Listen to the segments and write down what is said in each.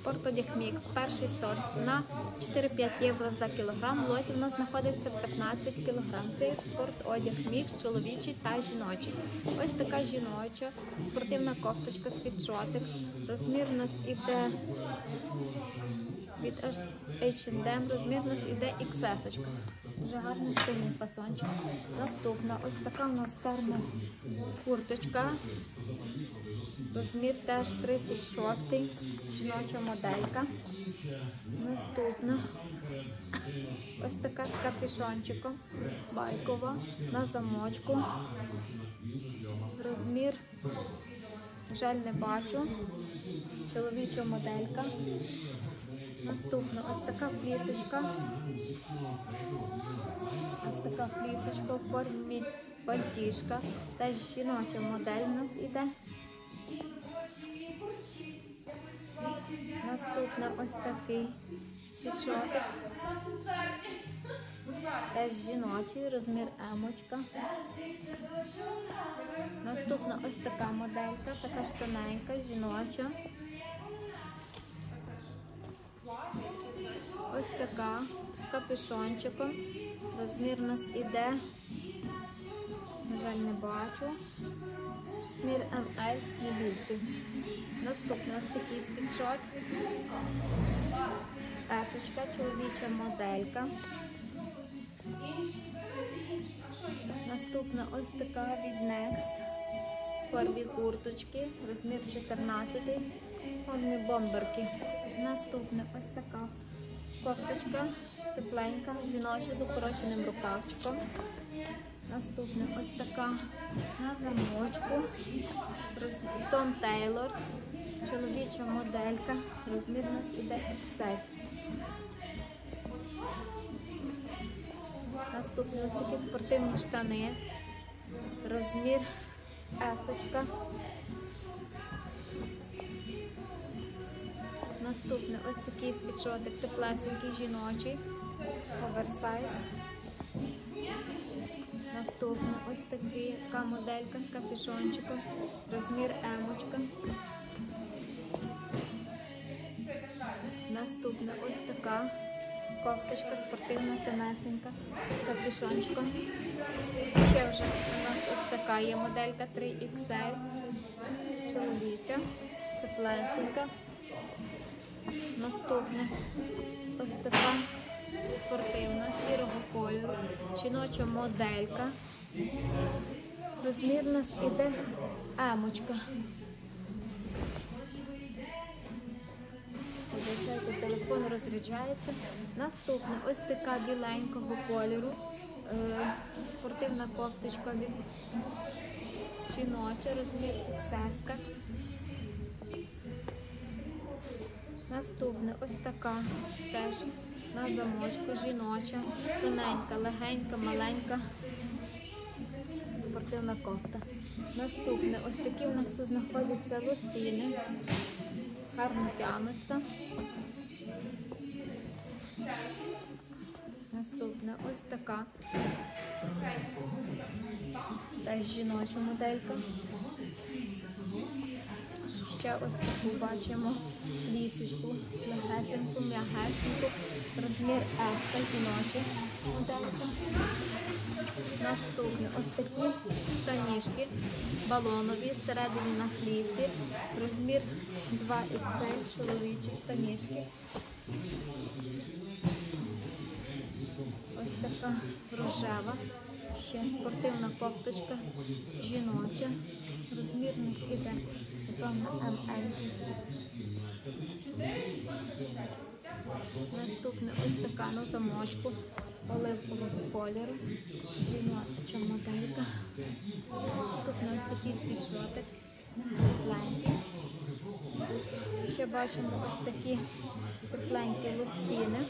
Спортодяг Мікс, перший сорт. Ціна 4-5 євро за кілограм. Лоті в нас знаходиться 15 кілограм. Це спортодяг мікс, чоловічий та жіночий. Ось така жіноча, спортивна кофточка, світшотик. Розмір у нас іде від H&M, розмір у нас іде XS. -очка. Дуже гарний сильний фасончик. Наступна, ось така у нас термо курточка. Розмір теж 36-й, жіноча моделька. Наступна ось така з капюшончиком, байкова, на замочку. Розмір, жаль, не бачу. Чоловіча моделька. Наступна ось така флісочка. Ось така флісочка в формі пальтішка. Теж жіноча модель у нас іде. Наступна ось такий свічотик. Теж жіночий, розмір емочка. Наступна ось така моделька, така ж тоненька, жіноча. Ось така з капюшончиком. Розмір у нас іде. На жаль, не бачу. Розмір ML не більший. Наступний ось такий світшот. Есочка, чоловіча моделька. Наступна ось така від Next. Формі курточки, розмір 14, формі бомберки. Наступна ось така кофточка, тепленька, жіноча з укороченим рукавчиком. Наступна ось така на замочку. Том Тейлор, чоловіча моделька, розмір у нас іде XS. Наступні ось такі спортивні штани, розмір есочка. Наступне ось такий світшотик, теплесенький жіночий, оверсайз. Наступне ось такий, така моделька з капюшончиком, розмір емочка. Наступна ось така кофточка спортивна, тонесенька, з капюшончиком. Ще вже у нас ось така є моделька 3XL, чоловіча, теплесенька. Наступне ось така спортивна, сірого кольору, жіноча моделька. Розмір у нас іде емочка. Вибачайте, телефон розряджається. Наступне ось така біленького кольору. Е, спортивна кофточка від жіноча, розмір XS. Наступне ось така теж на замочку, жіноча, тоненька, легенька, маленька, спортивна кофта. Наступне ось такі у нас тут знаходяться лосіни, гарно тянуться. Наступне ось така. Теж жіноча моделька. Ще ось таку бачимо лісочку, легесеньку, м'ягесеньку, розмір S жіночі моделька. Наступне ось такі штанішки балонові, всередині на флісі, розмір 2XL, чоловічі штанішки. Ось така рожева, ще спортивна кофточка, жіноча, розмір у іде. Напевно, МЛ. Наступне ось така на замочку оливкового кольору. Жіноча моделька. Наступне ось такий світшотик. Тепленький. Ще бачимо ось такі тепленькі лосіни.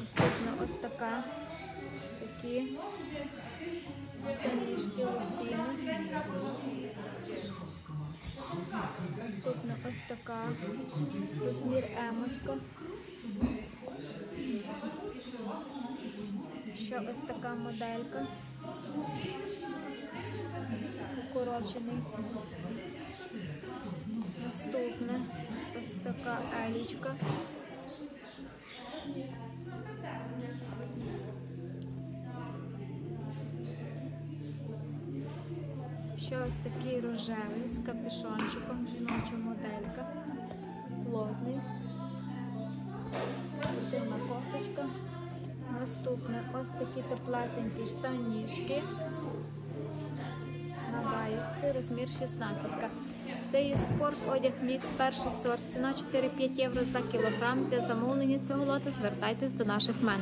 Наступне ось така такі Штанішки лосіни. Наступна ось така розмір емочка. Ще ось така моделька. укорочений. Наступна така елічка. Ще ось такий рожевий з капюшончиком, жіноча моделька. Плотний. Шивна кофточка. Наступне ось такі теплесенькі штанішки. Баєчці, розмір 16. Це є спорт одяг мікс, перший сорт. Ціна 4-5 євро за кілограм. Для замовлення цього лота звертайтесь до наших менеджерів.